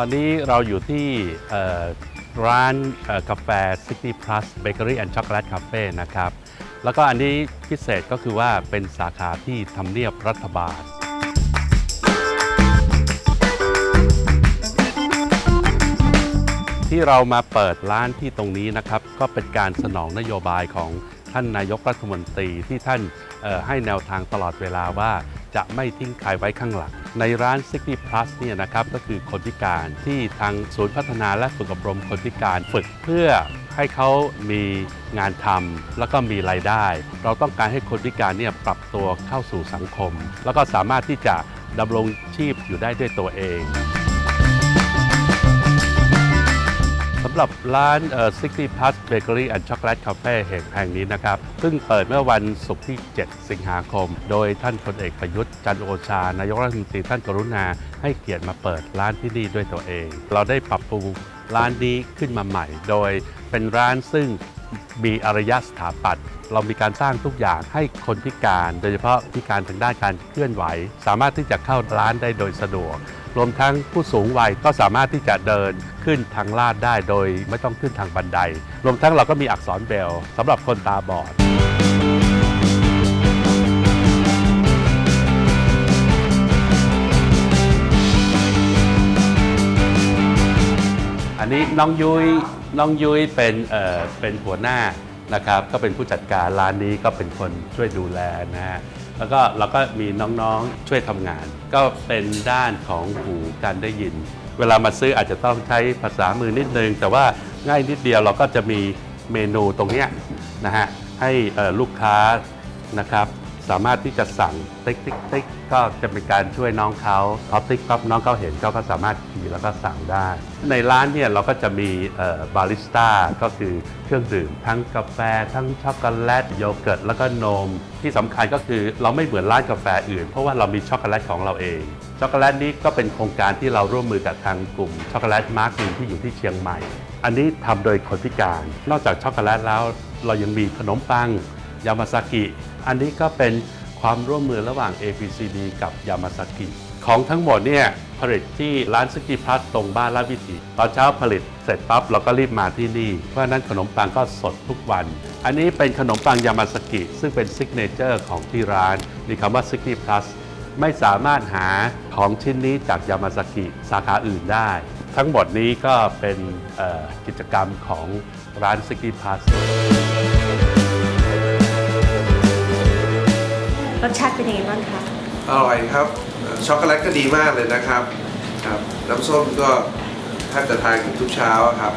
อนนี้เราอยู่ที่ร้านกาแฟ60 plus bakery and chocolate cafe นะครับ แล้วก็อันนี้พิเศษก็คือว่าเป็นสาขาที่ทำเนียบรัฐบาล ที่เรามาเปิดร้านที่ตรงนี้นะครับ ก็เป็นการสนองนโยบายของท่านนายกรัฐมนตรีที่ท่านให้แนวทางตลอดเวลาว่า จะไม่ทิ้งใครไว้ข้างหลัง ในร้าน 60 plus เนี่ยนะครับก็คือคนพิการที่ทางศูนย์พัฒนาและฝึกอบรมคนพิการฝึกเพื่อให้เขามีงานทำแล้วก็มีรายได้ เราต้องการให้คนพิการเนี่ยปรับตัวเข้าสู่สังคม แล้วก็สามารถที่จะดำรงชีพอยู่ได้ด้วยตัวเอง หรับร้านเอ่อ60 plus bakery and chocolate cafe แห่งแห่งนี้นะครับเพิ่งเปิดเมื่อวันศุกร์ที่ 7 สิงหาคม โดยท่านพลเอกประยุทธ์จันโอชา นายกรัฐมนตรีท่านกรุณา ให้เกียรติมาเปิดร้านที่นี่ด้วยตัวเอง เราได้ปรับปรุงร้านนี้ขึ้นมาใหม่ โดยเป็นร้านซึ่งมีอารยสถาปัตย์ เรามีการสร้างทุกอย่างให้คนพิการ โดยเฉพาะพิการทางด้านการเคลื่อนไหว สามารถที่จะเข้าร้านได้โดยสะดวก รวมทั้งผู้สูงวัยก็สามารถที่จะเดินขึ้นทางลาดได้โดยไม่ต้องขึ้นทางบันได รวมทั้งเราก็มีอักษรเบลสำหรับคนตาบอดอันนี้น้องยุ้ยน้องยุ้ยเป็นเอ่อเป็นหัวหน้า นะครับก็เป็นผู้จัดการร้านนี้ก็เป็นคนช่วยดูแลนะฮะแล้วก็เราก็มีน้องๆช่วยทำงาน ก็เป็นด้านของหูการได้ยิน เวลามาซื้ออาจจะต้องใช้ภาษามือนิดนึง แต่ว่าง่ายนิดเดียวเราก็จะมีเมนูตรงเนี้ยนะฮะให้ลูกค้านะครับ สามารถที่จะสั่งติ๊กติ๊กติ๊กก็จะเป็นการช่วยน้องเขาพอติ๊กปั๊บน้องเขาเห็นเขาก็สามารถคีย์แล้วก็สั่งได้ ในร้านเนี่ยเราก็จะมีเอ่อบาริสต้าก็คือเครื่องดื่มทั้งกาแฟ ทั้งช็อกโกแลตโยเกิร์ตแล้วก็นม ที่สำคัญก็คือเราไม่เหมือนร้านกาแฟอื่น เพราะว่าเรามีช็อกโกแลตของเราเองช็อกโกแลตนี้ก็เป็นโครงการที่เราร่วมมือกับทางกลุ่มช็อกโกแลตมาร์กินที่อยู่ที่เชียงใหม่ อันนี้ทำโดยคนพิการ นอกจากช็อกโกแลตแล้ว เรายังมีขนมปังยามาซากิ อันนี้ก็เป็นความร่วมมือระหว่าง APCD กับยามาซากิของทั้งหมดเนี่ยผลิตที่ร้านสกิพลัสตรงบ้านราชวิถีตอนเช้าผลิตเสร็จปั๊บเราก็รีบมาที่นี่เพราะนั้นขนมปังก็สดทุกวัน อันนี้เป็นขนมปังยามาซากิซึ่งเป็นซิกเนเจอร์ของที่ร้านมีคำว่า60 plus ไม่สามารถหาของชิ้นนี้จากยามาซากิสาขาอื่นได้ ทั้งหมดนี้ก็เป็นกิจกรรมของร้าน60 plus รสชาติเป็นยังไงบ้างคะ อร่อยครับเอ่อช็อกโกแลตก็ดีมากเลยนะครับครับน้ำส้มก็แทบจะทานทุกเช้าครับ